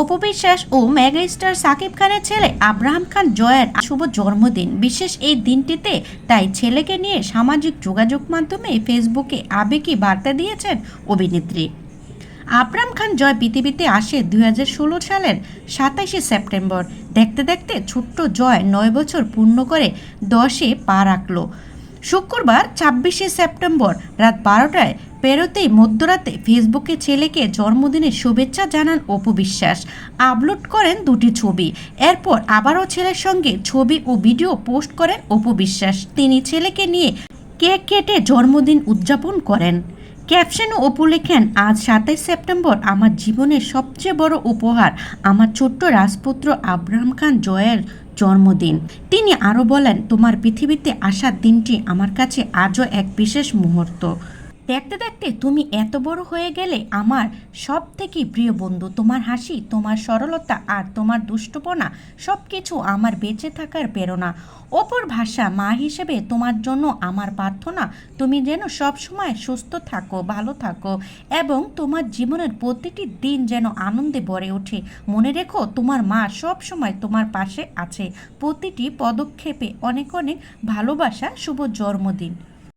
অপু বিশ্বাস ও megastar Shakib খানের ছেলে Abraham খান জয়ের শুভ জন্মদিন। বিশেষ এই দিনটিতে তাই ছেলেকে নিয়ে সামাজিক যোগাযোগ মাধ্যমে ফেসবুকে আবেগী বার্তা দিয়েছেন অভিনেত্রী। আবরাম খান জয় পৃথিবীতে আসে দুই হাজার ষোলো সালের সাতাশে সেপ্টেম্বর। দেখতে দেখতে ছোট্ট জয় নয় বছর পূর্ণ করে দশে পা রাখল। শুক্রবার ছাব্বিশে সেপ্টেম্বর রাত বারোটায় পেরোতেই মধ্যরাতে ফেসবুকে ছেলেকে জন্মদিনের শুভেচ্ছা জানান অপু বিশ্বাস। আপলোড করেন দুটি ছবি। এরপর আবারও ছেলের সঙ্গে ছবি ও ভিডিও পোস্ট করেন অপু বিশ্বাস। তিনি ছেলেকে নিয়ে কেক কেটে জন্মদিন উদযাপন করেন। ক্যাপশনে অপু লেখেন, আজ সাতাইশ সেপ্টেম্বর আমার জীবনের সবচেয়ে বড় উপহার আমার ছোট্ট রাজপুত্র আব্রাহাম খান জয়ের জন্মদিন। তিনি আরও বলেন, তোমার পৃথিবীতে আসার দিনটি আমার কাছে আজও এক বিশেষ মুহূর্ত। দেখতে দেখতে তুমি এত বড় হয়ে গেলে আমার সব থেকে প্রিয় বন্ধু, তোমার হাসি, তোমার সরলতা আর তোমার দুষ্টপনা সব কিছু আমার বেঁচে থাকার প্রেরণা। অপর ভাষা, মা হিসেবে তোমার জন্য আমার প্রার্থনা, তুমি যেন সব সময় সুস্থ থাকো, ভালো থাকো এবং তোমার জীবনের প্রতিটি দিন যেন আনন্দে ভরে ওঠে। মনে রেখো, তোমার মা সব সময় তোমার পাশে আছে। প্রতিটি পদক্ষেপে অনেক অনেক ভালোবাসা, শুভ জন্মদিন।